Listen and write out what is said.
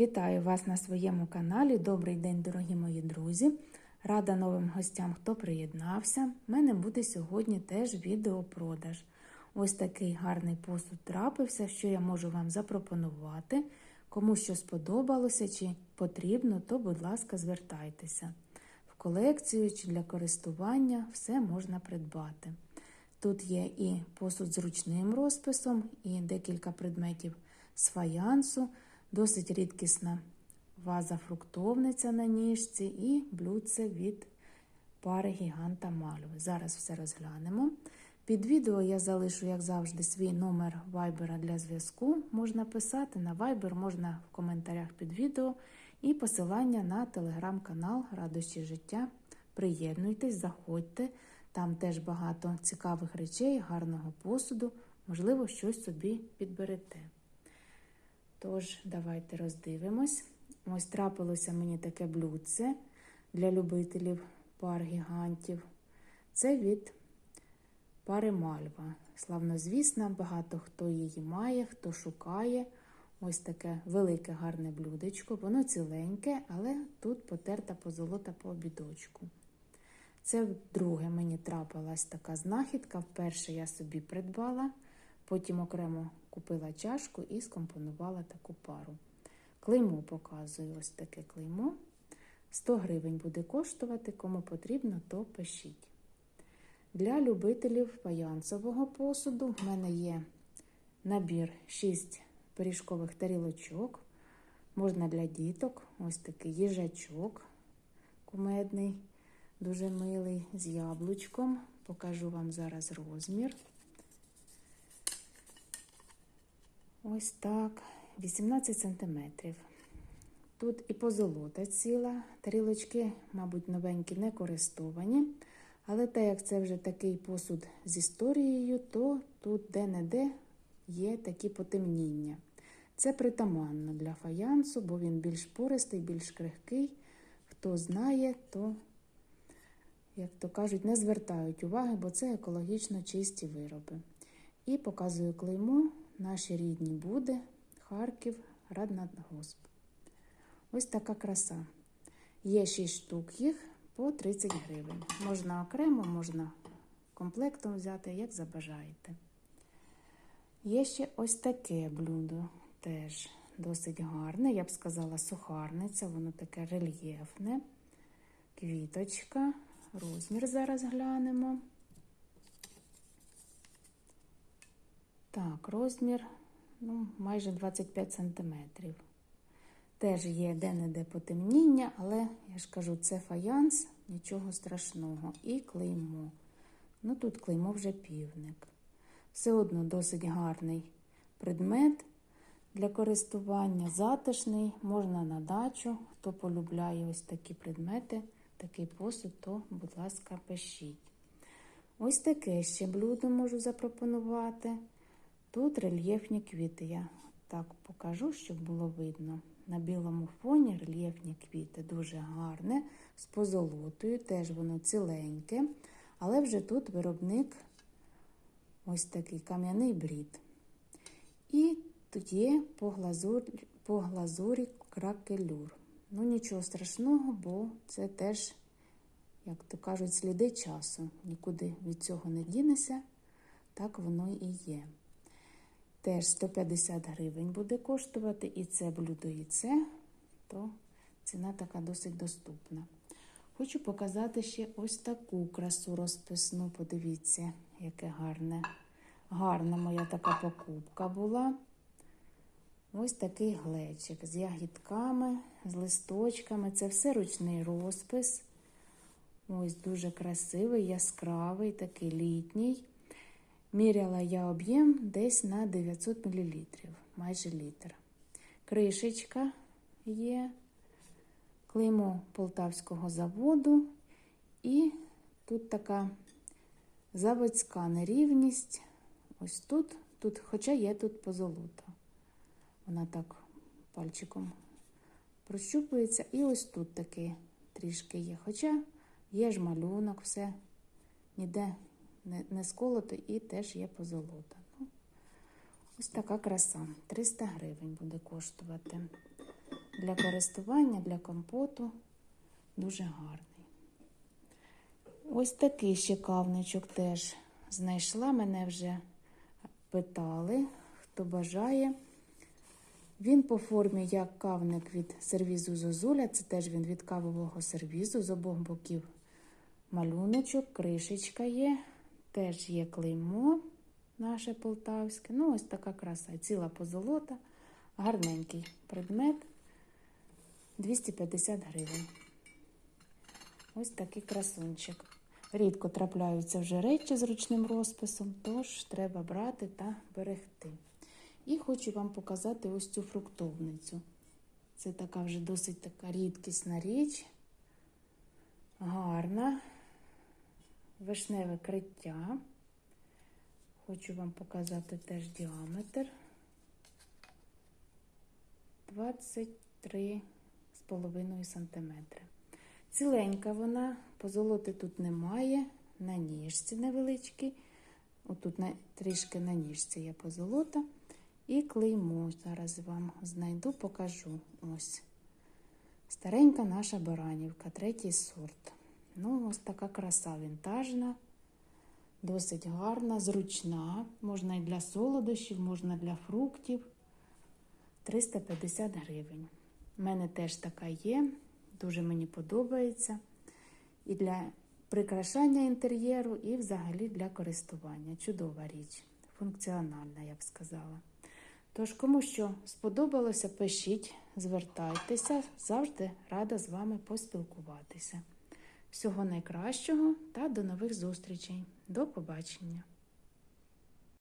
Вітаю вас на своєму каналі. Добрий день, дорогі мої друзі. Рада новим гостям, хто приєднався. У мене буде сьогодні теж відеопродаж. Ось такий гарний посуд трапився, що я можу вам запропонувати. Кому що сподобалося чи потрібно, то, будь ласка, звертайтеся. В колекцію чи для користування все можна придбати. Тут є і посуд з ручним розписом, і декілька предметів з фаянсу, досить рідкісна ваза фруктовниця на ніжці і блюдце від пари гіганта Мальви. Зараз все розглянемо. Під відео я залишу, як завжди, свій номер вайбера для зв'язку. Можна писати на вайбер, можна в коментарях під відео і посилання на телеграм-канал Радощі життя. Приєднуйтесь, заходьте. Там теж багато цікавих речей, гарного посуду, можливо, щось собі підберете. Тож, давайте роздивимось. Ось трапилося мені таке блюдце для любителів пар гігантів. Це від пари Мальва. Славнозвісна, багато хто її має, хто шукає. Ось таке велике гарне блюдечко. Воно ціленьке, але тут потерта позолота по обідочку. Це вдруге мені трапилась така знахідка. Вперше я собі придбала, потім окремо купила чашку і скомпонувала таку пару. Клеймо показую ось таке клеймо. 100 гривень буде коштувати, кому потрібно, то пишіть. Для любителів паянцевого посуду в мене є набір 6 пиріжкових тарілочок. Можна для діток ось такий їжачок кумедний, дуже милий, з яблучком. Покажу вам зараз розмір. Ось так, 18 сантиметрів. Тут і позолота ціла, тарілочки, мабуть, новенькі не користовані. Але так як це вже такий посуд з історією, то тут де-не-де є такі потемніння. Це притаманно для фаянсу, бо він більш пористий, більш крихкий. Хто знає, то, як то кажуть, не звертають уваги, бо це екологічно чисті вироби. І показую клеймо наші рідні буде, Харків, Раднадгосп. Ось така краса. Є 6 штук їх по 30 гривень. Можна окремо, можна комплектом взяти, як забажаєте. Є ще ось таке блюдо, теж досить гарне, я б сказала, сухарниця, воно таке рельєфне, квіточка, розмір зараз глянемо. Так, розмір ну, майже 25 сантиметрів. Теж є де-не-де потемніння, але я ж кажу, це фаянс, нічого страшного. І клеймо. Ну тут клеймо вже півник. Все одно досить гарний предмет для користування, затишний, можна на дачу. Хто полюбляє ось такі предмети, такий посуд, то, будь ласка, пишіть. Ось таке ще блюдо можу запропонувати. Тут рельєфні квіти. Я так покажу, щоб було видно. На білому фоні рельєфні квіти дуже гарне, з позолотою, теж воно ціленьке, але вже тут виробник ось такий кам'яний брід. І тут є по глазурі, по глазурі кракелюр. Ну, нічого страшного, бо це теж, як то кажуть, сліди часу. Нікуди від цього не дінеся, так воно і є. Теж 150 гривень буде коштувати і це блюдо, і це, то ціна така досить доступна. Хочу показати ще ось таку красу розписну. Подивіться, яке гарне. Гарна моя така покупка була. Ось такий глечик з ягідками, з листочками. Це все ручний розпис. Ось дуже красивий, яскравий, такий літній. Міряла я об'єм десь на 900 мл, майже літр. Кришечка є, клеймо полтавського заводу, і тут така заводська нерівність. Ось тут, тут, хоча є тут позолота. Вона так пальчиком прощупується. І ось тут таки трішки є. Хоча є ж малюнок, все ніде не, сколото і теж є позолота. Ну, ось така краса. 300 гривень буде коштувати. для користування, для компоту. Дуже гарний. Ось такий ще кавничок теж знайшла. Мене вже питали, хто бажає. Він по формі як кавник від сервізу Зозуля. Це теж він від кавового сервізу з обох боків малюночок, кришечка є. Теж є клеймо наше полтавське. Ну, ось така краса. Ціла позолота, гарненький предмет. 250 гривень. Ось такий красунчик. Рідко трапляються вже речі з ручним розписом, тож треба брати та берегти. І хочу вам показати ось цю фруктовницю. Це така вже досить така рідкісна річ. Гарна. Вишневе криття. Хочу вам показати теж діаметр. 23,5 см. Ціленька вона, позолоти тут немає, на ніжці невеличкий. Отут на, трішки на ніжці є позолота. І клеймо. Зараз вам знайду, покажу. Ось. Старенька наша баранівка, третій сорт. Ну, ось така краса вінтажна, досить гарна, зручна. Можна і для солодощів, можна для фруктів. 350 гривень. У мене теж така є, дуже мені подобається. І для прикрашання інтер'єру, і взагалі для користування. Чудова річ, функціональна, я б сказала. Тож, кому що сподобалося, пишіть, звертайтеся, завжди рада з вами поспілкуватися. Всього найкращого та до нових зустрічей. До побачення!